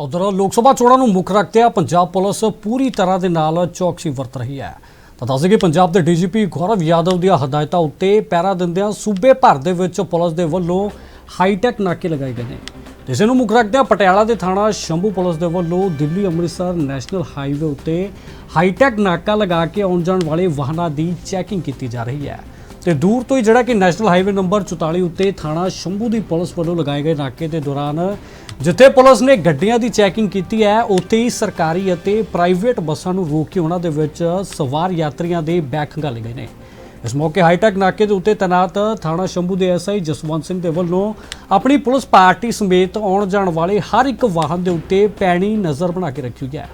ਉਧਰ ਲੋਕ ਸਭਾ ਚੋਣਾਂ ਨੂੰ ਮੁੱਖ ਰੱਖਦਿਆਂ ਪੰਜਾਬ ਪੁਲਿਸ ਪੂਰੀ ਤਰ੍ਹਾਂ ਦੇ ਨਾਲ ਚੌਕਸੀ ਵਰਤ ਰਹੀ ਹੈ। ਤਾਂ ਦੱਸਦੇ ਕਿ ਪੰਜਾਬ ਦੇ ਡੀਜੀਪੀ ਗੌਰਵ ਯਾਦਵ ਦੀਆਂ ਹਦਾਇਤਾਂ ਉੱਤੇ ਪੈਰਾ ਦਿੰਦਿਆਂ ਸੂਬੇ ਭਰ ਦੇ ਵਿੱਚ ਪੁਲਿਸ ਦੇ ਵੱਲੋਂ ਹਾਈਟੈਕ ਨਾਕੇ ਲਗਾਏ ਗਏ ਨੇ। ਜਿਸ ਨੂੰ ਮੁੱਖ ਰੱਖਦਿਆਂ ਪਟਿਆਲਾ ਦੇ ਥਾਣਾ ਸ਼ੰਭੂ ਪੁਲਿਸ ਦੇ ਵੱਲੋਂ Delhi Amritsar national highway high tech high-tech ਨਾਕਾ ਲਗਾ ਕੇ ਆਉਣ ਜਾਣ ਵਾਲੇ ਵਾਹਨਾਂ ਦੀ ਚੈਕਿੰਗ ਕੀਤੀ ਜਾ ਰਹੀ ਹੈ। ਤੇ ਦੂਰ ਤੋਂ ਹੀ ਜਿਹੜਾ ਕਿ ਨੈਸ਼ਨਲ ਹਾਈਵੇ ਨੰਬਰ 44 ਉੱਤੇ ਥਾਣਾ ਸ਼ੰਭੂ ਦੀ ਪੁਲਿਸ ਵੱਲੋਂ ਲਗਾਏ ਗਏ ਨਾਕੇ ਦੇ ਦੌਰਾਨ ਜਿੱਥੇ ਪੁਲਿਸ ਨੇ ਗੱਡੀਆਂ ਦੀ ਚੈਕਿੰਗ ਕੀਤੀ ਹੈ, ਉੱਥੇ ਹੀ ਸਰਕਾਰੀ ਅਤੇ ਪ੍ਰਾਈਵੇਟ ਬੱਸਾਂ ਨੂੰ ਰੋਕ ਕੇ ਉਹਨਾਂ ਦੇ ਵਿੱਚ ਸਵਾਰ ਯਾਤਰੀਆਂ ਦੇ ਬੈਗ ਖੰਗਾਲੇ ਗਏ ਨੇ। ਇਸ ਮੌਕੇ ਹਾਈਟੈਕ ਨਾਕੇ ਦੇ ਉੱਤੇ ਤੈਨਾਤ ਥਾਣਾ ਸ਼ੰਭੂ ਦੇ ਐਸਆਈ ਜਸਵੰਤ ਸਿੰਘ ਦੇ ਵੱਲੋਂ ਆਪਣੀ ਪੁਲਿਸ ਪਾਰਟੀ ਸਮੇਤ ਆਉਣ ਜਾਣ ਵਾਲੇ ਹਰ ਇੱਕ ਵਾਹਨ ਦੇ ਉੱਤੇ ਪੈਣੀ ਨਜ਼ਰ ਬਣਾ ਕੇ ਰੱਖੀ ਹੋਈ ਹੈ।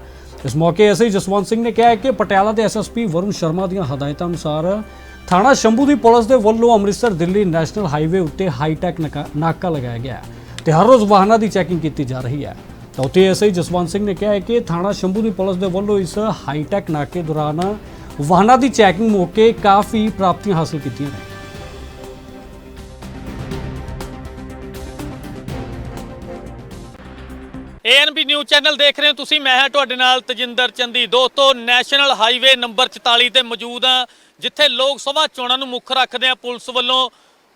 ਇਸ ਮੌਕੇ ਐਸਆਈ ਜਸਵੰਤ ਸਿੰਘ ਨੇ ਕਿਹਾ ਕਿ ਪਟਿਆਲਾ ਦੇ ਐਸਐਸਪੀ ਵਰੁਣ ਸ਼ਰਮਾ ਦੀਆਂ ਹਦਾਇਤਾਂ ਅਨੁਸਾਰ ਥਾਣਾ ਸ਼ੰਭੂ ਦੀ ਪੁਲਿਸ ਦੇ ਵੱਲੋਂ Amritsar Delhi national highway high tech high-tech ਨਾਕਾ- ਨਾਕਾ ਲਗਾਇਆ ਗਿਆ ਹੈ ਤੇ ਹਰ ਰੋਜ਼ ਵਾਹਨਾਂ ਦੀ ਚੈਕਿੰਗ ਕੀਤੀ ਜਾ ਰਹੀ ਹੈ। ਤਾਂ ਉੱਥੇ ਐਸਆਈ ਜਸਵੰਤ ਸਿੰਘ ਨੇ ਕਿਹਾ ਹੈ ਕਿ ਥਾਣਾ ਸ਼ੰਭੂ ਦੀ ਪੁਲਿਸ ਦੇ ਵੱਲੋਂ ਇਸ ਹਾਈਟੈਕ ਨਾਕੇ ਦੌਰਾਨ ਵਾਹਨਾਂ ਦੀ ਚੈਕਿੰਗ ਮੌਕੇ ਕਾਫੀ ਪ੍ਰਾਪਤੀਆਂ ਹਾਸਲ ਕੀਤੀਆਂ ਨੇ ਨਿਊਜ਼ ਚੈਨਲ ਦੇਖ ਰਹੇ ਹੋ ਤੁਸੀਂ। ਮੈਂ ਹਾਂ ਤੁਹਾਡੇ ਨਾਲ ਤਜਿੰਦਰ ਚੰਦੀ। ਦੋਸਤੋ, ਨੈਸ਼ਨਲ ਹਾਈਵੇ ਨੰਬਰ 44 ਤੇ ਮੌਜੂਦ ਹਾਂ, ਜਿੱਥੇ ਲੋਕ ਸਭਾ ਚੋਣਾਂ ਨੂੰ ਮੁੱਖ ਰੱਖਦੇ ਆ ਪੁਲਿਸ ਵੱਲੋਂ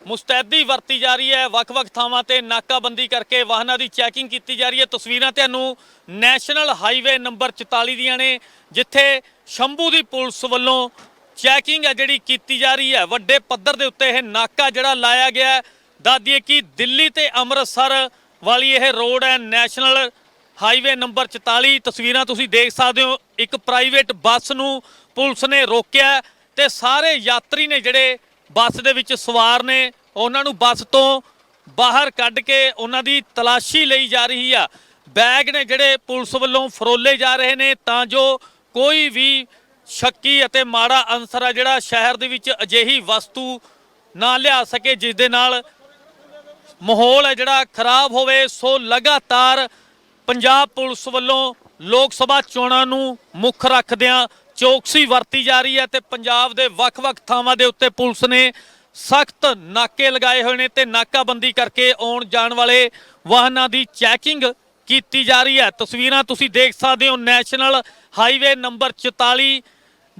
ਮੁਸਤੈਦੀ ਵਰਤੀ ਜਾ ਰਹੀ ਹੈ। ਵੱਖ-ਵੱਖ ਥਾਵਾਂ ਤੇ ਨਾਕਾਬੰਦੀ ਕਰਕੇ ਵਾਹਨਾਂ ਦੀ ਚੈਕਿੰਗ ਕੀਤੀ ਜਾ ਰਹੀ ਹੈ। ਤਸਵੀਰਾਂ ਤੁਹਾਨੂੰ ਨੈਸ਼ਨਲ ਹਾਈਵੇ ਨੰਬਰ 44 ਦੀਆਂ ਨੇ, ਜਿੱਥੇ ਸ਼ੰਭੂ ਦੀ ਪੁਲਿਸ ਵੱਲੋਂ ਚੈਕਿੰਗ ਹੈ ਜਿਹੜੀ ਕੀਤੀ ਜਾ ਰਹੀ ਹੈ। ਵੱਡੇ ਪੱਧਰ ਦੇ ਉੱਤੇ ਇਹ ਨਾਕਾ ਜਿਹੜਾ ਲਾਇਆ ਗਿਆ ਹੈ। ਦੱਸ ਕਿ ਦਿੱਲੀ ਤੇ ਅੰਮ੍ਰਿਤਸਰ ਵਾਲੀ ਇਹ ਰੋਡ ਹੈ ਨੈਸ਼ਨਲ ਹਾਈਵੇ ਨੰਬਰ 44 ਤਸਵੀਰਾਂ ਤੁਸੀਂ ਦੇਖ ਸਕਦੇ ਹੋ। ਇੱਕ ਪ੍ਰਾਈਵੇਟ ਬੱਸ ਨੂੰ ਪੁਲਿਸ ਨੇ ਰੋਕਿਆ ਹੈ ਤੇ ਸਾਰੇ ਯਾਤਰੀ ਨੇ ਜਿਹੜੇ ਬੱਸ ਦੇ ਵਿੱਚ ਸਵਾਰ ਨੇ, ਉਹਨਾਂ ਨੂੰ ਬੱਸ ਤੋਂ ਬਾਹਰ ਕੱਢ ਕੇ ਉਹਨਾਂ ਦੀ ਤਲਾਸ਼ੀ ਲਈ ਜਾ ਰਹੀ ਆ। ਬੈਗ ਨੇ ਜਿਹੜੇ ਪੁਲਿਸ ਵੱਲੋਂ ਫਰੋਲੇ ਜਾ ਰਹੇ ਨੇ, ਤਾਂ ਜੋ ਕੋਈ ਵੀ ਸ਼ੱਕੀ ਅਤੇ ਮਾੜਾ ਅੰਸਰ ਆ ਜਿਹੜਾ ਸ਼ਹਿਰ ਦੇ ਵਿੱਚ ਅਜਿਹੀ ਵਸਤੂ ਨਾ ਲਿਆ ਸਕੇ, ਜਿਸ ਦੇ ਨਾਲ ਮਾਹੌਲ ਹੈ ਜਿਹੜਾ ਖਰਾਬ ਹੋਵੇ, ਸੋ ਲਗਾਤਾਰ ਪੰਜਾਬ ਪੁਲਿਸ ਵੱਲੋਂ ਲੋਕ ਸਭਾ ਚੋਣਾਂ ਨੂੰ ਮੁੱਖ ਰੱਖਦਿਆਂ ਚੌਕਸੀ ਵਰਤੀ ਜਾ ਰਹੀ ਹੈ ਤੇ ਪੰਜਾਬ ਦੇ ਵੱਖ-ਵੱਖ ਥਾਵਾਂ ਦੇ ਉੱਤੇ ਪੁਲਿਸ ਨੇ ਸਖਤ ਨਾਕੇ ਲਗਾਏ ਹੋਏ ਨੇ ਤੇ ਨਾਕਾਬੰਦੀ ਕਰਕੇ ਆਉਣ ਜਾਣ ਵਾਲੇ ਵਾਹਨਾਂ ਦੀ ਚੈਕਿੰਗ ਕੀਤੀ ਜਾ ਰਹੀ ਹੈ। ਤਸਵੀਰਾਂ ਤੁਸੀਂ ਦੇਖ ਸਕਦੇ ਹੋ, ਨੈਸ਼ਨਲ ਹਾਈਵੇ ਨੰਬਰ 44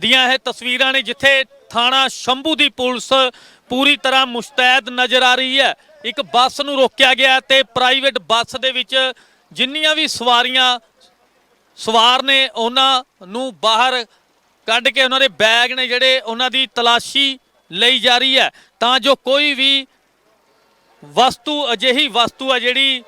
ਦੀਆਂ ਇਹ ਤਸਵੀਰਾਂ ਨੇ, ਜਿੱਥੇ ਥਾਣਾ ਸ਼ੰਭੂ ਦੀ ਪੁਲਿਸ ਪੂਰੀ ਤਰ੍ਹਾਂ ਮੁਸ਼ਤੈਦ ਨਜ਼ਰ ਆ ਰਹੀ ਹੈ। ਇੱਕ ਬੱਸ ਨੂੰ ਰੋਕਿਆ ਗਿਆ ਤੇ ਪ੍ਰਾਈਵੇਟ ਬੱਸ ਦੇ ਵਿੱਚ ਜਿੰਨੀਆਂ ਵੀ ਸਵਾਰੀਆਂ ਸਵਾਰ ਨੇ ਉਹਨਾਂ ਨੂੰ ਬਾਹਰ ਕੱਢ ਕੇ ਉਹਨਾਂ ਦੇ ਬੈਗ ਨੇ ਜਿਹੜੇ ਉਹਨਾਂ ਦੀ ਤਲਾਸ਼ੀ ਲਈ ਜਾ ਰਹੀ ਹੈ, ਤਾਂ ਜੋ ਕੋਈ ਵੀ ਵਸਤੂ, ਅਜਿਹੀ ਵਸਤੂ ਹੈ ਜਿਹੜੀ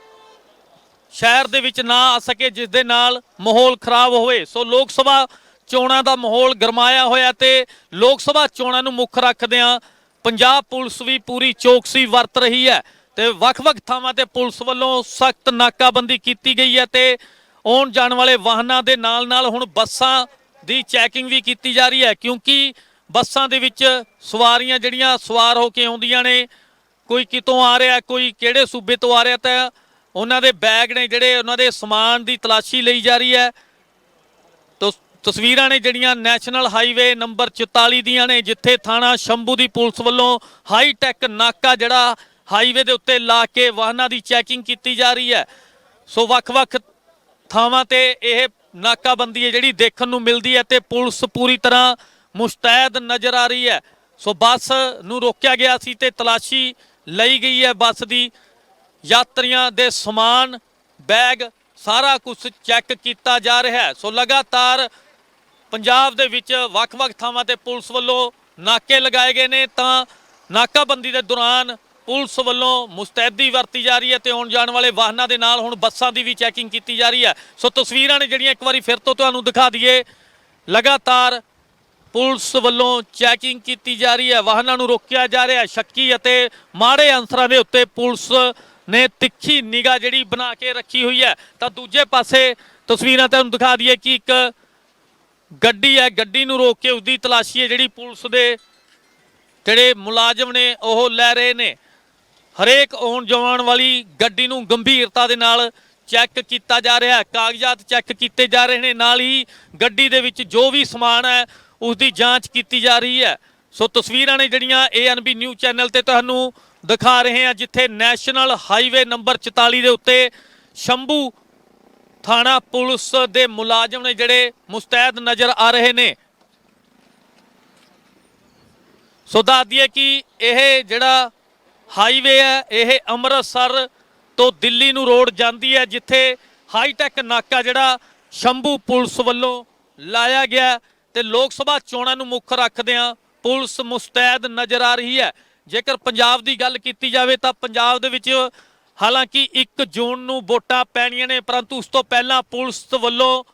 ਸ਼ਹਿਰ ਦੇ ਵਿੱਚ ਨਾ ਆ ਸਕੇ, ਜਿਸ ਦੇ ਨਾਲ ਮਾਹੌਲ ਖਰਾਬ ਹੋਵੇ। ਸੋ ਲੋਕ ਸਭਾ ਚੋਣਾਂ ਦਾ ਮਾਹੌਲ ਗਰਮਾਇਆ ਹੋਇਆ ਤੇ ਲੋਕ ਸਭਾ ਚੋਣਾਂ ਨੂੰ ਮੁੱਖ ਰੱਖਦਿਆਂ ਪੰਜਾਬ ਪੁਲਿਸ ਵੀ ਪੂਰੀ ਚੌਕਸੀ ਵਰਤ ਰਹੀ ਹੈ। ਤੇ ਵੱਖ-ਵੱਖ ਥਾਵਾਂ ਤੇ ਪੁਲਿਸ ਵੱਲੋਂ ਸਖਤ ਨਾਕਾਬੰਦੀ ਕੀਤੀ ਗਈ ਹੈ ਤੇ ਆਉਣ ਜਾਣ ਵਾਲੇ ਵਾਹਨਾਂ ਦੇ ਨਾਲ-ਨਾਲ ਹੁਣ ਬੱਸਾਂ ਦੀ ਚੈਕਿੰਗ ਵੀ ਕੀਤੀ ਜਾ ਰਹੀ ਹੈ, ਕਿਉਂਕਿ ਬੱਸਾਂ ਦੇ ਵਿੱਚ ਸਵਾਰੀਆਂ ਜਿਹੜੀਆਂ ਸਵਾਰ ਹੋ ਕੇ ਆਉਂਦੀਆਂ ਨੇ, ਕੋਈ ਕਿਤੋਂ ਆ ਰਿਹਾ, ਕੋਈ ਕਿਹੜੇ ਸੂਬੇ ਤੋਂ ਆ ਰਿਹਾ ਤਾਂ ਉਹਨਾਂ ਦੇ ਬੈਗ ਨੇ ਜਿਹੜੇ ਉਹਨਾਂ ਦੇ ਸਮਾਨ ਦੀ ਤਲਾਸ਼ੀ ਲਈ ਜਾ ਰਹੀ ਹੈ। ਤਸ- ਤਸਵੀਰਾਂ ਨੇ ਜਿਹੜੀਆਂ ਨੈਸ਼ਨਲ ਹਾਈਵੇ ਨੰਬਰ 44 ਦੀਆਂ ਨੇ, ਜਿੱਥੇ ਥਾਣਾ ਸ਼ੰਭੂ ਦੀ ਪੁਲਿਸ ਵੱਲੋਂ ਹਾਈ ਟੈਕ ਨਾਕਾ ਜਿਹੜਾ ਹਾਈਵੇ ਦੇ ਉੱਤੇ ਲਾ ਕੇ ਵਾਹਨਾਂ ਦੀ ਚੈਕਿੰਗ ਕੀਤੀ ਜਾ ਰਹੀ ਹੈ। ਸੋ ਵੱਖ-ਵੱਖ ਥਾਵਾਂ ਤੇ ਇਹ ਨਾਕਾਬੰਦੀ ਹੈ ਜਿਹੜੀ ਦੇਖਣ ਨੂੰ ਮਿਲਦੀ ਹੈ ਤੇ ਪੁਲਿਸ ਪੂਰੀ ਤਰ੍ਹਾਂ ਮੁਸ਼ਤੈਦ ਨਜ਼ਰ ਆ ਰਹੀ ਹੈ। ਸੋ ਬੱਸ ਨੂੰ ਰੋਕਿਆ ਗਿਆ ਸੀ ਤੇ ਤਲਾਸ਼ੀ ਲਈ ਗਈ ਹੈ ਬੱਸ ਦੀ। ਯਾਤਰੀਆਂ ਦੇ ਸਮਾਨ, ਬੈਗ, ਸਾਰਾ ਕੁਝ ਚੈੱਕ ਕੀਤਾ ਜਾ ਰਿਹਾ ਹੈ। ਸੋ ਲਗਾਤਾਰ ਪੰਜਾਬ ਦੇ ਵਿੱਚ ਵੱਖ-ਵੱਖ ਥਾਵਾਂ ਤੇ ਪੁਲਿਸ ਵੱਲੋਂ ਨਾਕੇ ਲਗਾਏ ਗਏ ਨੇ। ਤਾਂ ਨਾਕਾਬੰਦੀ ਦੇ ਦੌਰਾਨ ਪੁਲਿਸ ਵੱਲੋਂ ਮੁਸਤੈਦੀ ਵਰਤੀ ਜਾ ਰਹੀ ਹੈ ਤੇ ਆਉਣ ਜਾਣ ਵਾਲੇ ਵਾਹਨਾਂ ਦੇ ਨਾਲ ਹੁਣ ਬੱਸਾਂ ਦੀ ਵੀ ਚੈਕਿੰਗ ਕੀਤੀ ਜਾ ਰਹੀ ਹੈ। ਸੋ ਤਸਵੀਰਾਂ ਨੇ ਜਿਹੜੀਆਂ ਇੱਕ ਵਾਰੀ ਫਿਰ ਤੋਂ ਤੁਹਾਨੂੰ ਦਿਖਾ ਦਈਏ। ਲਗਾਤਾਰ ਪੁਲਿਸ ਵੱਲੋਂ ਚੈਕਿੰਗ ਕੀਤੀ ਜਾ ਰਹੀ ਹੈ। ਵਾਹਨਾਂ ਨੂੰ ਰੋਕਿਆ ਜਾ ਰਿਹਾ ਹੈ। ਸ਼ੱਕੀ ਅਤੇ ਮਾੜੇ ਅੰਸਰਾਂ ਦੇ ਉੱਤੇ ਪੁਲਿਸ ਨੇ ਤਿੱਖੀ ਨਿਗਾਹ ਜਿਹੜੀ ਬਣਾ ਕੇ ਰੱਖੀ ਹੋਈ ਹੈ। ਤਾਂ ਦੂਜੇ ਪਾਸੇ ਤਸਵੀਰਾਂ ਤੁਹਾਨੂੰ ਦਿਖਾ ਦਈਏ ਕਿ ਇੱਕ ਗੱਡੀ ਹੈ। ਗੱਡੀ ਨੂੰ ਰੋਕ ਕੇ ਉਸਦੀ ਤਲਾਸ਼ੀ ਹੈ। ਜਿਹੜੀ ਪੁਲਿਸ ਦੇ ਜਿਹੜੇ ਮੁਲਾਜ਼ਮ ਨੇ, ਉਹ ਲੈ ਰਹੇ ਨੇ। ਹਰੇਕ ਆਉਣ ਜਾਣ ਵਾਲੀ ਗੱਡੀ ਨੂੰ ਗੰਭੀਰਤਾ ਦੇ ਨਾਲ ਚੈੱਕ ਕੀਤਾ ਜਾ ਰਿਹਾ ਹੈ। ਕਾਗਜ਼ਾਤ ਚੈੱਕ ਕੀਤੇ ਜਾ ਰਹੇ ਨੇ। ਨਾਲ ਹੀ ਗੱਡੀ ਦੇ ਵਿੱਚ ਜੋ ਵੀ ਸਮਾਨ ਹੈ ਉਸ ਦੀ ਜਾਂਚ ਕੀਤੀ ਜਾ ਰਹੀ ਹੈ। ਸੋ ਤਸਵੀਰਾਂ ਨੇ ਜਿਹੜੀਆਂ ਏਐਨਬੀ ਨਿਊਜ਼ ਚੈਨਲ ਤੇ ਤੁਹਾਨੂੰ ਦਿਖਾ ਰਹੇ ਹਾਂ, ਜਿੱਥੇ ਨੈਸ਼ਨਲ ਹਾਈਵੇ ਨੰਬਰ 44 ਦੇ ਉੱਤੇ ਸ਼ੰਭੂ ਥਾਣਾ ਪੁਲਿਸ ਦੇ ਮੁਲਾਜ਼ਮ ਨੇ ਜਿਹੜੇ ਮੁਸਤੈਦ ਨਜ਼ਰ ਆ ਰਹੇ ਨੇ। ਸੋ ਦੱਸ ਦਈਏ ਕਿ ਇਹ ਜਿਹੜਾ ਹਾਈਵੇ ਹੈ, ਇਹ ਅੰਮ੍ਰਿਤਸਰ ਤੋਂ ਦਿੱਲੀ ਨੂੰ ਰੋਡ ਜਾਂਦੀ ਹੈ, ਜਿੱਥੇ ਹਾਈਟੈਕ ਨਾਕਾ ਜਿਹੜਾ ਸ਼ੰਭੂ ਪੁਲਿਸ ਵੱਲੋਂ ਲਾਇਆ ਗਿਆ ਹੈ। ਤੇ ਲੋਕ ਸਭਾ ਚੋਣਾਂ ਨੂੰ ਮੁੱਖ ਰੱਖਦਿਆਂ ਪੁਲਿਸ ਮੁਸਤੈਦ ਨਜ਼ਰ ਆ ਰਹੀ ਹੈ। ਜੇਕਰ ਪੰਜਾਬ ਦੀ ਗੱਲ ਕੀਤੀ ਜਾਵੇ ਤਾਂ ਪੰਜਾਬ ਦੇ ਵਿੱਚ ਹਾਲਾਂਕਿ 1 ਜੂਨ ਨੂੰ ਵੋਟਾਂ ਪੈਣੀਆਂ ਨੇ, ਪਰੰਤੂ ਉਸ ਤੋਂ ਪਹਿਲਾਂ ਪੁਲਿਸ ਵੱਲੋਂ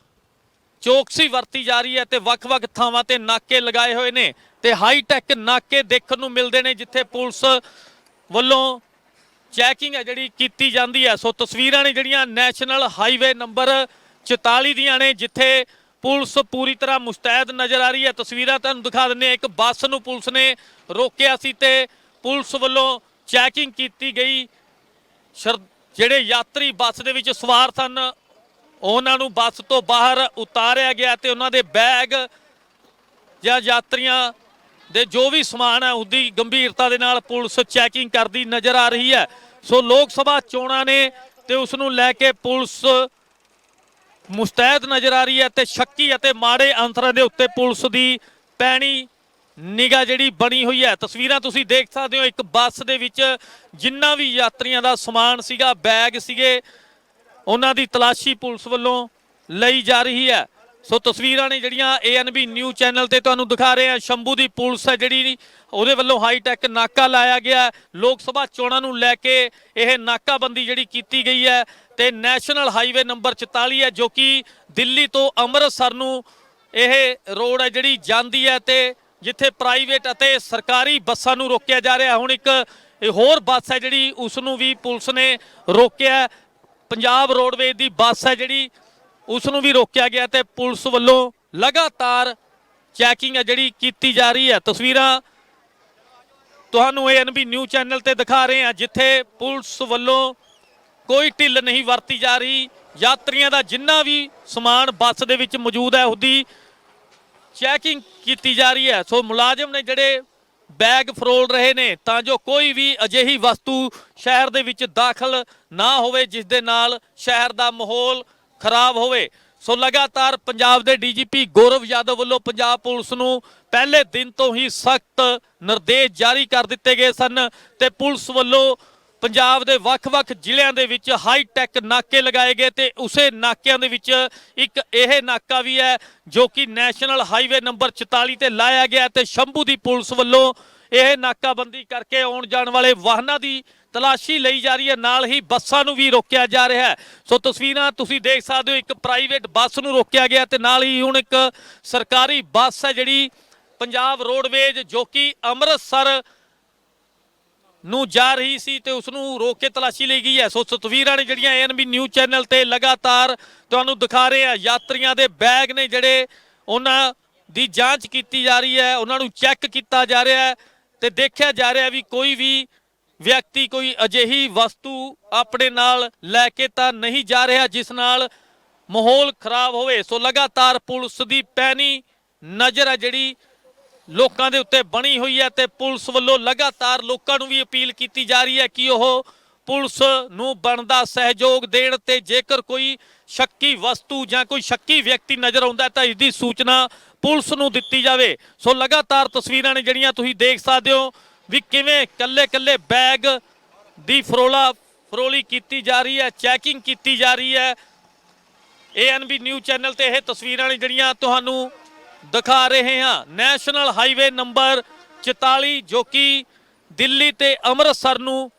ਚੌਕਸੀ ਵਰਤੀ ਜਾ ਰਹੀ ਹੈ ਤੇ ਵੱਖ-ਵੱਖ ਥਾਵਾਂ ਤੇ ਨਾਕੇ ਲਗਾਏ ਹੋਏ ਨੇ ਤੇ ਹਾਈ ਟੈਕ ਨਾਕੇ ਦੇਖਣ ਨੂੰ ਮਿਲਦੇ ਨੇ, ਜਿੱਥੇ ਪੁਲਿਸ ਵੱਲੋਂ ਚੈਕਿੰਗ ਹੈ ਜਿਹੜੀ ਕੀਤੀ ਜਾਂਦੀ ਹੈ। ਸੋ ਤਸਵੀਰਾਂ ਨੇ ਜਿਹੜੀਆਂ ਨੈਸ਼ਨਲ ਹਾਈਵੇ ਨੰਬਰ 44 ਦੀਆਂ ਨੇ, ਜਿੱਥੇ ਪੁਲਿਸ ਪੂਰੀ ਤਰ੍ਹਾਂ ਮੁਸਤੈਦ ਨਜ਼ਰ ਆ ਰਹੀ ਹੈ। ਤਸਵੀਰਾਂ ਤੁਹਾਨੂੰ ਦਿਖਾ ਦਿੰਦੇ ਹਾਂ। ਇੱਕ ਬੱਸ ਨੂੰ ਪੁਲਿਸ ਨੇ ਰੋਕਿਆ ਸੀ ਤੇ ਪੁਲਿਸ ਵੱਲੋਂ ਚੈਕਿੰਗ ਕੀਤੀ ਗਈ। ਸ਼ਰ ਜਿਹੜੇ ਯਾਤਰੀ ਬੱਸ ਦੇ ਵਿੱਚ ਸਵਾਰ ਸਨ, ਉਹਨਾਂ ਨੂੰ ਬੱਸ ਤੋਂ ਬਾਹਰ ਉਤਾਰਿਆ ਗਿਆ ਤੇ ਉਹਨਾਂ ਦੇ ਬੈਗ ਜਾਂ ਯਾਤਰੀਆਂ ਦੇ ਜੋ ਵੀ ਸਮਾਨ ਹੈ, ਉਹਦੀ ਗੰਭੀਰਤਾ ਦੇ ਨਾਲ ਪੁਲਿਸ ਚੈਕਿੰਗ ਕਰਦੀ ਨਜ਼ਰ ਆ ਰਹੀ ਹੈ। ਸੋ ਲੋਕ ਸਭਾ ਚੋਣਾਂ ਨੇ ਤੇ ਉਸ ਨੂੰ ਲੈ ਕੇ ਪੁਲਿਸ ਮੁਸਤੈਦ ਨਜ਼ਰ ਆ ਰਹੀ ਹੈ ਤੇ ਸ਼ੱਕੀ ਅਤੇ ਮਾੜੇ ਅੰਤਰਾਂ ਦੇ ਉੱਤੇ ਪੁਲਿਸ ਦੀ ਪੈਣੀ ਨਿਗਾ ਜਿਹੜੀ ਬਣੀ ਹੋਈ ਹੈ। ਤਸਵੀਰਾਂ ਤੁਸੀਂ ਦੇਖ ਸਕਦੇ ਹੋ, ਇੱਕ ਬੱਸ ਦੇ ਵਿੱਚ ਜਿੰਨਾ ਵੀ ਯਾਤਰੀਆਂ ਦਾ ਸਮਾਨ ਸੀਗਾ, ਬੈਗ ਸੀਗੇ, ਉਹਨਾਂ ਦੀ ਤਲਾਸ਼ੀ ਪੁਲਿਸ ਵੱਲੋਂ ਲਈ ਜਾ ਰਹੀ ਹੈ। ਸੋ ਤਸਵੀਰਾਂ ਨੇ ਜਿਹੜੀਆਂ ਏਐਨਬੀ ਨਿਊ ਚੈਨਲ ਤੇ ਤੁਹਾਨੂੰ ਦਿਖਾ ਰਹੇ ਹਾਂ। ਸ਼ੰਭੂ ਦੀ ਪੁਲਿਸ ਹੈ ਜਿਹੜੀ ਉਹਦੇ ਵੱਲੋਂ ਹਾਈ ਟੈਕ ਨਾਕਾ ਲਾਇਆ ਗਿਆ ਲੋਕ ਸਭਾ ਚੋਣਾਂ ਨੂੰ ਲੈ ਕੇ ਇਹ ਨਾਕਾਬੰਦੀ ਜਿਹੜੀ ਕੀਤੀ ਗਈ ਹੈ ਤੇ ਨੈਸ਼ਨਲ ਹਾਈਵੇ ਨੰਬਰ 44 ਹੈ, ਜੋ ਕਿ ਦਿੱਲੀ ਤੋਂ ਅੰਮ੍ਰਿਤਸਰ ਨੂੰ ਇਹ ਰੋਡ ਹੈ ਜਿਹੜੀ ਜਾਂਦੀ ਹੈ ਤੇ ਜਿੱਥੇ ਪ੍ਰਾਈਵੇਟ ਅਤੇ ਸਰਕਾਰੀ ਬੱਸਾਂ ਨੂੰ ਰੋਕਿਆ ਜਾ ਰਿਹਾ ਹੁਣ ਇੱਕ ਇਹ ਹੋਰ ਬੱਸ ਹੈ ਜਿਹੜੀ ਉਸ ਨੂੰ ਵੀ ਪੁਲਿਸ ਨੇ ਰੋਕਿਆ ਪੰਜਾਬ ਰੋਡਵੇਜ਼ ਦੀ ਬੱਸ ਹੈ ਜਿਹੜੀ ਉਸ ਨੂੰ ਵੀ ਰੋਕਿਆ ਗਿਆ ਤੇ ਪੁਲਿਸ ਵੱਲੋਂ ਲਗਾਤਾਰ ਚੈਕਿੰਗ ਹੈ ਜਿਹੜੀ ਕੀਤੀ ਜਾ ਰਹੀ ਹੈ। ਤਸਵੀਰਾਂ ਤੁਹਾਨੂੰ ਏਐਨਬੀ ਨਿਊ ਚੈਨਲ ਤੇ ਦਿਖਾ ਰਹੇ ਹਾਂ, ਜਿੱਥੇ ਪੁਲਿਸ ਵੱਲੋਂ ਕੋਈ ਢਿੱਲ ਨਹੀਂ ਵਰਤੀ ਜਾ ਰਹੀ। ਯਾਤਰੀਆਂ ਦਾ ਜਿੰਨਾ ਵੀ ਸਮਾਨ ਬੱਸ ਦੇ ਵਿੱਚ ਮੌਜੂਦ ਹੈ, ਉਹਦੀ ਚੈਕਿੰਗ ਕੀਤੀ ਜਾ ਰਹੀ ਹੈ। ਸੋ ਮੁਲਾਜ਼ਮ ਨੇ ਜਿਹੜੇ ਬੈਗ ਫਰੋਲ ਰਹੇ ਨੇ, ਤਾਂ ਜੋ ਕੋਈ ਵੀ ਅਜਿਹੀ ਵਸਤੂ ਸ਼ਹਿਰ ਦੇ ਵਿੱਚ ਦਾਖਲ ਨਾ ਹੋਵੇ, ਜਿਸ ਦੇ ਨਾਲ ਸ਼ਹਿਰ ਦਾ ਮਾਹੌਲ ਖਰਾਬ ਹੋਵੇ। ਸੋ ਲਗਾਤਾਰ ਪੰਜਾਬ ਦੇ ਡੀਜੀਪੀ ਗੌਰਵ ਯਾਦਵ ਵੱਲੋਂ ਪੰਜਾਬ ਪੁਲਿਸ ਨੂੰ ਪਹਿਲੇ ਦਿਨ ਤੋਂ ਹੀ ਸਖਤ ਨਿਰਦੇਸ਼ ਜਾਰੀ ਕਰ ਦਿੱਤੇ ਗਏ ਸਨ ਤੇ ਪੁਲਿਸ ਵੱਲੋਂ ਪੰਜਾਬ ਦੇ ਵੱਖ-ਵੱਖ ਜ਼ਿਲ੍ਹਿਆਂ ਦੇ ਵਿੱਚ ਹਾਈ ਟੈਕ ਨਾਕੇ ਲਗਾਏ ਗਏ ਤੇ ਉਸੇ ਨਾਕਿਆਂ ਦੇ ਵਿੱਚ ਇੱਕ ਇਹ ਨਾਕਾ ਵੀ ਹੈ ਜੋ ਕਿ ਨੈਸ਼ਨਲ ਹਾਈਵੇ ਨੰਬਰ 44 ਤੇ ਲਾਇਆ ਗਿਆ ਤੇ ਸ਼ੰਭੂ ਦੀ ਪੁਲਿਸ ਵੱਲੋਂ ਇਹ ਨਾਕਾਬੰਦੀ ਕਰਕੇ ਆਉਣ ਜਾਣ ਵਾਲੇ ਵਾਹਨਾਂ ਦੀ ਤਲਾਸ਼ੀ ਲਈ ਜਾ ਰਹੀ ਹੈ। ਨਾਲ ਹੀ ਬੱਸਾਂ ਨੂੰ ਵੀ ਰੋਕਿਆ ਜਾ ਰਿਹਾ ਹੈ। ਸੋ ਤਸਵੀਰਾਂ ਤੁਸੀਂ ਦੇਖ ਸਕਦੇ ਹੋ, ਇੱਕ ਪ੍ਰਾਈਵੇਟ ਬੱਸ ਨੂੰ ਰੋਕਿਆ ਗਿਆ ਤੇ ਨਾਲ ਹੀ ਹੁਣ ਇੱਕ ਸਰਕਾਰੀ ਬੱਸ ਹੈ ਜਿਹੜੀ ਪੰਜਾਬ ਰੋਡਵੇਜ਼ ਜੋ ਕਿ ਅੰਮ੍ਰਿਤਸਰ ਨੂੰ ਜਾ ਰਹੀ ਸੀ ਤੇ ਉਸ ਨੂੰ ਰੋਕ ਕੇ ਤਲਾਸ਼ੀ ਲਈ ਗਈ ਹੈ। ਸੋ ਤਸਵੀਰਾਂ ਨੇ ਜਿਹੜੀਆਂ ਐਨਬੀ ਨਿਊਜ਼ ਚੈਨਲ ਤੇ ਲਗਾਤਾਰ ਤੁਹਾਨੂੰ ਦਿਖਾ ਰਹੇ ਆ ਯਾਤਰੀਆਂ ਦੇ ਬੈਗ ਨੇ ਜਿਹੜੇ ਉਹਨਾਂ ਦੀ ਜਾਂਚ ਕੀਤੀ ਜਾ ਰਹੀ ਹੈ, ਉਹਨਾਂ ਨੂੰ ਚੈੱਕ ਕੀਤਾ ਜਾ ਰਿਹਾ ਹੈ। ਤੇ ਦੇਖਿਆ ਜਾ ਰਿਹਾ ਵੀ ਕੋਈ ਵੀ ਵਿਅਕਤੀ, ਕੋਈ ਅਜਿਹੀ ਵਸਤੂ ਆਪਣੇ ਨਾਲ ਲੈ ਕੇ ਤਾਂ ਨਹੀਂ ਜਾ ਰਿਹਾ ਜਿਸ ਨਾਲ ਮਾਹੌਲ ਖਰਾਬ ਹੋਵੇ। ਸੋ ਲਗਾਤਾਰ ਪੁਲਿਸ ਦੀ ਪੈਣੀ ਨਜ਼ਰ ਹੈ ਜਿਹੜੀ ਲੋਕਾਂ ਦੇ ਉੱਤੇ ਬਣੀ ਹੋਈ ਹੈ ਤੇ ਪੁਲਿਸ ਵੱਲੋਂ ਲਗਾਤਾਰ ਲੋਕਾਂ ਨੂੰ ਵੀ ਅਪੀਲ ਕੀਤੀ ਜਾ ਰਹੀ ਹੈ ਕਿ ਉਹ ਪੁਲਿਸ ਨੂੰ ਬਣਦਾ ਸਹਿਯੋਗ ਦੇਣ ਤੇ ਜੇਕਰ ਕੋਈ ਸ਼ੱਕੀ ਵਸਤੂ ਜਾਂ ਕੋਈ ਸ਼ੱਕੀ ਵਿਅਕਤੀ ਨਜ਼ਰ ਆਉਂਦਾ ਤਾਂ ਇਸ ਦੀ ਸੂਚਨਾ ਪੁਲਿਸ ਨੂੰ ਦਿੱਤੀ ਜਾਵੇ। ਸੋ ਲਗਾਤਾਰ ਤਸਵੀਰਾਂ ਨੇ ਜਿਹੜੀਆਂ ਤੁਸੀਂ ਦੇਖ ਸਕਦੇ ਹੋ ਵੀ ਕਿਵੇਂ ਕੱਲੇ-ਕੱਲੇ ਬੈਗ ਦੀ ਫਰੋਲਾ ਫਰੋਲੀ ਕੀਤੀ ਜਾ ਰਹੀ ਹੈ, ਚੈਕਿੰਗ ਕੀਤੀ ਜਾ ਰਹੀ ਹੈ। ਏਐਨਬੀ ਨਿਊਜ਼ ਚੈਨਲ ਤੇ ਇਹ ਤਸਵੀਰਾਂ ਨੇ ਜਿਹੜੀਆਂ ਤੁਹਾਨੂੰ ਦਿਖਾ ਰਹੇ ਹਾਂ। ਨੈਸ਼ਨਲ ਹਾਈਵੇ ਨੰਬਰ 44 ਜੋ ਕਿ ਦਿੱਲੀ ਤੇ ਅੰਮ੍ਰਿਤਸਰ ਨੂੰ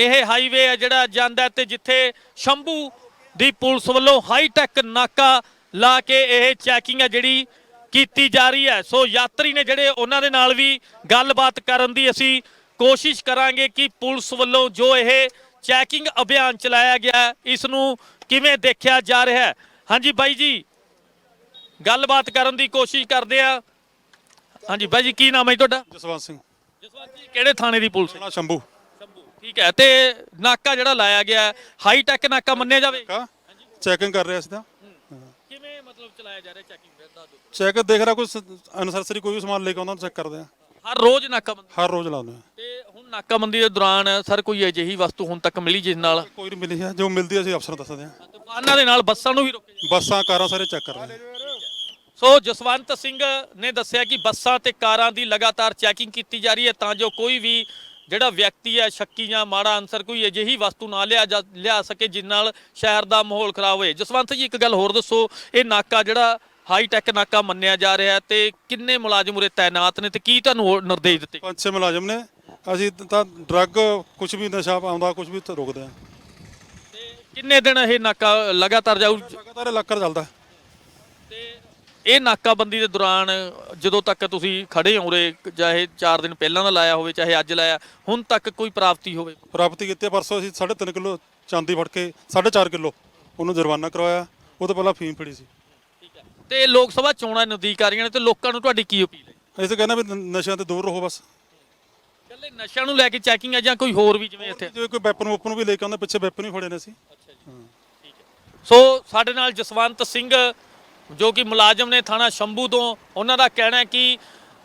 ਇਹ ਹਾਈਵੇ ਹੈ ਜਿਹੜਾ ਜਾਂਦਾ ਤੇ ਜਿੱਥੇ ਸ਼ੰਭੂ ਦੀ ਪੁਲਿਸ ਵੱਲੋਂ ਹਾਈ ਟੈਕ ਨਾਕਾ ਲਾ ਕੇ ਇਹ ਚੈਕਿੰਗ ਹੈ ਜਿਹੜੀ ਕੀਤੀ ਜਾ ਰਹੀ ਹੈ। ਸੋ ਯਾਤਰੀ ਨੇ ਜਿਹੜੇ ਉਹਨਾਂ ਦੇ ਨਾਲ ਵੀ ਗੱਲਬਾਤ ਕਰਨ ਦੀ ਅਸੀਂ ਕੋਸ਼ਿਸ਼ ਕਰਾਂਗੇ ਕਿ ਪੁਲਿਸ ਵੱਲੋਂ ਜੋ ਇਹ ਚੈਕਿੰਗ ਅਭਿਆਨ ਚਲਾਇਆ ਗਿਆ ਇਸ ਨੂੰ ਕਿਵੇਂ ਦੇਖਿਆ ਜਾ ਰਿਹਾ ਹੈ। ਹਾਂਜੀ ਬਾਈ ਜੀ ਗੱਲਬਾਤ ਕਰਨ ਦੀ ਕੋਸ਼ਿਸ਼ ਕਰਦੇ ਆ। ਹਾਂਜੀ ਬਾਈ ਜੀ ਕੀ ਨਾਮ ਹੈ ਤੁਹਾਡਾ? ਜਸਵੰਤ ਸਿੰਘ। ਜਸਵੰਤ ਜੀ ਕਿਹੜੇ ਥਾਣੇ ਦੀ ਪੁਲਿਸ ਸ਼ੰਭੂ। ਠੀਕ ਹੈ ਤੇ ਨਾਕਾ ਜਿਹੜਾ ਲਾਇਆ ਗਿਆ ਹਾਈ ਟੈਕ ਨਾਕਾ ਮੰਨਿਆ ਜਾਵੇ? ਚੈਕਿੰਗ ਕਰ ਰਿਹਾ ਸੀ ਤਾਂ। ਕਿਵੇਂ ਮਤਲਬ ਚਲਾਇਆ ਜਾ ਰਿਹਾ ਚੈਕਿੰਗ ਫਿਰ ਦੱਸ ਦਿਓ। ਚੈੱਕ ਦੇਖ ਰਿਹਾ ਕੋਈ ਅਨਸਰਸਰੀ ਕੋਈ ਵੀ ਸਮਾਨ ਲੈ ਕੇ ਆਉਂਦਾ ਚੈੱਕ ਕਰਦੇ ਆ ਹਰ ਰੋਜ਼ ਨਾਕਾਬੰਦੀ ਹਰ ਰੋਜ਼ ਲਾਉਂਦੇ ਆ ਤੇ ਹੁਣ ਨਾਕਾਬੰਦੀ ਦੇ ਦੌਰਾਨ ਸਰ ਕੋਈ ਅਜਿਹੀ ਵਸਤੂ ਹੁਣ ਤੱਕ ਮਿਲੀ ਜਿਸ ਨਾਲ? ਕੋਈ ਨਹੀਂ ਮਿਲੀ ਹੈ ਜੋ ਮਿਲਦੀ ਹੈ ਅਸੀਂ ਅਫਸਰ ਦੱਸਦੇ ਆ ਵਾਹਨਾਂ ਦੇ ਨਾਲ ਬੱਸਾਂ ਨੂੰ ਵੀ ਜਾਂਦਾ। ਬੱਸਾਂ ਕਾਰਾਂ ਸਾਰੇ ਚੈੱਕ ਕਰ ਰਹੇ ਆ ਸੋ ਜਸਵੰਤ ਸਿੰਘ ਨੇ ਦੱਸਿਆ ਕਿ ਬੱਸਾਂ ਤੇ ਕਾਰਾਂ ਦੀ ਲਗਾਤਾਰ ਚੈਕਿੰਗ ਕੀਤੀ ਜਾ ਰਹੀ ਹੈ ਤਾਂ ਜੋ ਕੋਈ ਵੀ ਜਿਹੜਾ ਵਿਅਕਤੀ ਹੈ ਸ਼ੱਕੀ ਜਾਂ ਮਾੜਾ ਅਨਸਰ ਕੋਈ ਅਜਿਹੀ ਵਸਤੂ ਨਾ ਲਿਆ ਜਾ- ਲਿਆ ਸਕੇ ਜਿਸ ਨਾਲ ਸ਼ਹਿਰ ਦਾ ਮਾਹੌਲ ਖਰਾਬ ਹੋਏ। ਜਸਵੰਤ ਜੀ ਇੱਕ ਗੱਲ ਹੋਰ ਦੱਸੋ ਇਹ ਨਾਕਾ ਜਿਹੜਾ ਹਾਈ ਟੈਕ ਨਾਕਾ ਮੰਨਿਆ ਜਾ ਰਿਹਾ ਤੇ ਕਿੰਨੇ ਮੁਲਾਜ਼ਮ ਉਰੇ ਤਾਇਨਾਤ ਨੇ ਤੇ ਕੀ ਤੁਹਾਨੂੰ ਨਿਰਦੇਸ਼ ਦਿੱਤੇ? ਪੰਜ ਛੇ ਮੁਲਾਜ਼ਮ ਨੇ। ਅਸੀਂ ਤਾਂ ਡਰੱਗ ਕੁਝ ਵੀ ਨਸ਼ਾ ਆਉਂਦਾ ਕੁਝ ਵੀ ਰੋਕਦੇ ਆ ਕਿੰਨੇ ਦਿਨ ਇਹ ਨਾਕਾ ਲਗਾਤਾਰ ਜਾਊ? ਲਗਾਤਾਰ ਲੱਕਰ ਚੱਲਦਾ। ਇਹ ਨਾਕਾਬੰਦੀ ਦੇ ਦੌਰਾਨ ਜਦੋਂ ਤੱਕ ਤੁਸੀਂ ਖੜੇ ਹੋ ਉਰੇ ਚਾਹੇ 4 ਦਿਨ ਪਹਿਲਾਂ ਦਾ ਲਾਇਆ ਹੋਵੇ ਚਾਹੇ ਅੱਜ ਲਾਇਆ ਹੁਣ ਤੱਕ ਕੋਈ ਪ੍ਰਾਪਤੀ ਹੋਵੇ? ਪ੍ਰਾਪਤੀ ਕੀਤੀ ਹੈ, ਪਰਸੋਂ ਅਸੀਂ 3.5 ਕਿਲੋ ਚਾਂਦੀ ਫੜ ਕੇ 4.5 ਕਿਲੋ ਉਹਨੂੰ ਜੁਰਮਾਨਾ ਕਰਵਾਇਆ ਉਹ ਤੋਂ ਪਹਿਲਾਂ ਫੀਮ ਫੜੀ ਸੀ। ਤੇ ਲੋਕ ਸਭਾ ਚੋਣਾਂ ਨਜ਼ਦੀਕ ਆ ਰਹੀਆਂ ਨੇ ਤੇ ਲੋਕਾਂ ਨੂੰ ਤੁਹਾਡੀ ਕੀ ਅਪੀਲ ਹੈ? ਅਸੀਂ ਤਾਂ ਕਹਿੰਦੇ ਵੀ ਨ- ਨਸ਼ਿਆਂ ਤੋਂ ਦੂਰ ਰਹੋ ਬਸ। ਕੱਲੇ ਨਸ਼ਿਆਂ ਨੂੰ ਲੈ ਕੇ ਚੈਕਿੰਗ ਹੈ ਜਾਂ ਕੋਈ ਹੋਰ ਵੀ ਜਿਵੇਂ ਇੱਥੇ? ਜੇ ਕੋਈ ਵੈਪਨ ਵੂਪਨ ਵੀ ਲੈ ਕੇ ਆਉਂਦਾ ਪਿੱਛੇ ਵੈਪਨ ਵੀ ਫੜੇ ਨੇ ਅਸੀਂ। ਸੋ ਸਾਡੇ ਨਾਲ ਜਸਵੰਤ ਸਿੰਘ ਜੋ ਕਿ ਮੁਲਾਜ਼ਮ ਨੇ ਥਾਣਾ ਸ਼ੰਭੂ ਤੋਂ ਉਹਨਾਂ ਦਾ ਕਹਿਣਾ ਹੈ ਕਿ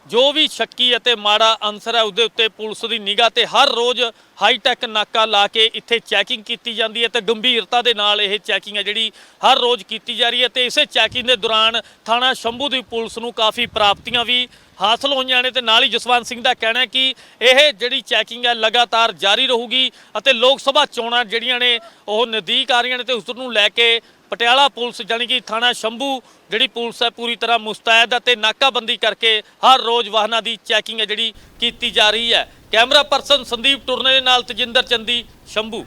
ਜੋ ਵੀ ਸ਼ੱਕੀ ਅਤੇ ਮਾੜਾ ਅਨਸਰ ਹੈ ਉਹਦੇ ਉੱਤੇ ਪੁਲਿਸ ਦੀ ਨਿਗਾਹ ਤੇ ਹਰ ਰੋਜ਼ ਹਾਈ ਟੈਕ ਨਾਕਾ ਲਾ ਕੇ ਇੱਥੇ ਚੈਕਿੰਗ ਕੀਤੀ ਜਾਂਦੀ ਹੈ ਤੇ ਗੰਭੀਰਤਾ ਦੇ ਨਾਲ ਇਹ ਚੈਕਿੰਗ ਹੈ ਜਿਹੜੀ ਹਰ ਰੋਜ਼ ਕੀਤੀ ਜਾ ਰਹੀ ਹੈ ਤੇ ਇਸੇ ਚੈਕਿੰਗ ਦੇ ਦੌਰਾਨ ਥਾਣਾ ਸ਼ੰਭੂ ਦੀ ਪੁਲਿਸ ਨੂੰ ਕਾਫੀ ਪ੍ਰਾਪਤੀਆਂ ਵੀ ਹਾਸਲ ਹੋਈਆਂ ਨੇ ਤੇ ਨਾਲ ਹੀ ਜਸਵੰਤ ਸਿੰਘ ਦਾ ਕਹਿਣਾ ਹੈ ਕਿ ਇਹ ਜਿਹੜੀ ਚੈਕਿੰਗ ਹੈ ਲਗਾਤਾਰ ਜਾਰੀ ਰਹੂਗੀ ਅਤੇ ਲੋਕ ਸਭਾ ਚੋਣਾਂ ਜਿਹੜੀਆਂ ਨੇ ਉਹ ਨਜ਼ਦੀਕ ਆ ਰਹੀਆਂ ਨੇ ਤੇ ਉਸ ਨੂੰ ਲੈ ਕੇ ਪਟਿਆਲਾ ਪੁਲਿਸ ਜਾਣੀ ਕਿ ਥਾਣਾ ਸ਼ੰਭੂ, ਜਿਹੜੀ ਪੁਲਿਸ ਹੈ ਪੂਰੀ ਤਰ੍ਹਾਂ ਮੁਸਤੈਦ ਹੈ ਤੇ ਨਾਕਾਬੰਦੀ ਕਰਕੇ ਹਰ ਰੋਜ਼ ਵਾਹਨਾਂ ਦੀ ਚੈਕਿੰਗ ਹੈ ਜਿਹੜੀ ਕੀਤੀ ਜਾ ਰਹੀ ਹੈ। ਕੈਮਰਾ ਪਰਸਨ ਸੰਦੀਪ ਟੁਰਨੇ ਦੇ ਨਾਲ ਤਜਿੰਦਰ ਚੰਦੀ, ਸ਼ੰਭੂ।